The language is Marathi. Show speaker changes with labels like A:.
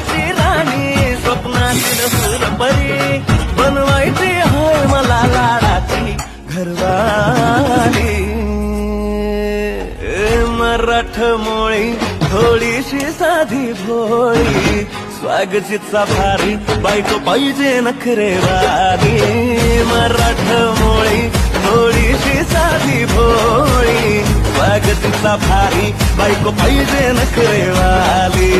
A: स्वप्नाची राणी स्वप्नातील सूरपरी बनवायची होय मला लाडाची घरवाली. मराठमोळी थोडीशी साधी भोळी. स्वागतीचा भारी बायको पाहिजे मराठ मोळी थोडीशी साधी भोळी. स्वागतीचा भारी बायको पाहिजे नखरेवाली.